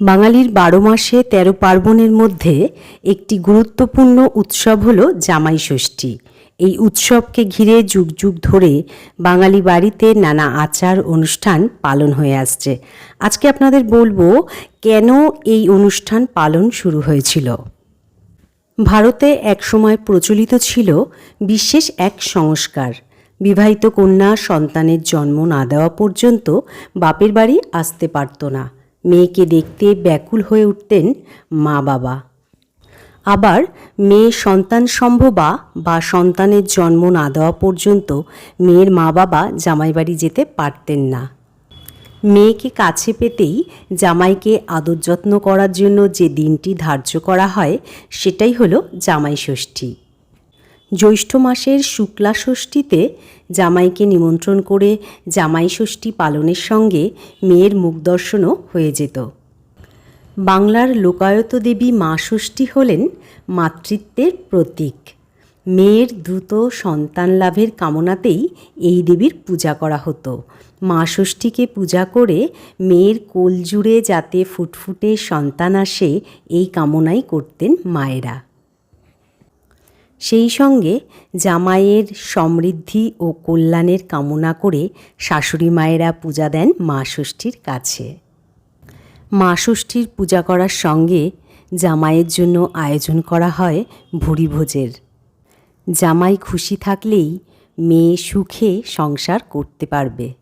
বাঙালির বারো মাসে তেরো পার্বণের মধ্যে একটি গুরুত্বপূর্ণ উৎসব হল জামাই ষষ্ঠী। এই উৎসবকে ঘিরে যুগ যুগ ধরে বাঙালি বাড়িতে নানা আচার অনুষ্ঠান পালন হয়ে আসছে। আজকে আপনাদের বলব, কেন এই অনুষ্ঠান পালন শুরু হয়েছিল? ভারতে একসময় প্রচলিত ছিল বিশেষ এক সংস্কার। বিবাহিত কন্যা সন্তানের জন্ম না দেওয়া পর্যন্ত বাপের বাড়ি আসতে পারত না। মেয়েকে দেখতে ব্যাকুল হয়ে উঠতেন মা বাবা। আবার মেয়ে সন্তান সম্ভবা বা সন্তানের জন্ম না দেওয়া পর্যন্ত মেয়ের মা বাবা জামাইবাড়ি যেতে পারতেন না। মেয়েকে কাছে পেতেই জামাইকে আদর যত্ন করার জন্য যে দিনটি ধার্য করা হয়, সেটাই হলো জামাই ষষ্ঠী। জ্যৈষ্ঠ মাসের শুক্লা ষষ্ঠীতে জামাইকে নিমন্ত্রণ করে জামাই ষষ্ঠী পালনের সঙ্গে মেয়ের মুখ দর্শনও হয়ে যেত। বাংলার লোকায়ত দেবী মা ষষ্ঠী হলেন মাতৃত্বের প্রতীক। মেয়ের দ্রুত সন্তান লাভের কামনাতেই এই দেবীর পূজা করা হতো। মা ষষ্ঠীকে পূজা করে মেয়ের কোল জুড়ে যাতে ফুটফুটে সন্তান আসে, এই কামনাই করতেন মায়েরা। সেই সঙ্গে জামাইয়ের সমৃদ্ধি ও কল্যাণের কামনা করে শাশুড়ি মায়েরা পূজা দেন মা ষষ্ঠীর কাছে। মা ষষ্ঠীর পূজা করার সঙ্গে জামাইয়ের জন্য আয়োজন করা হয় ভুরি ভোজের। জামাই খুশি থাকলেই মেয়ে সুখে সংসার করতে পারবে।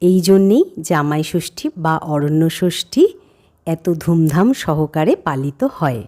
এই জন্যেই জামাই ষষ্ঠী বা অরণ্য ষষ্ঠী এত ধুমধাম সহকারে পালিত হয়।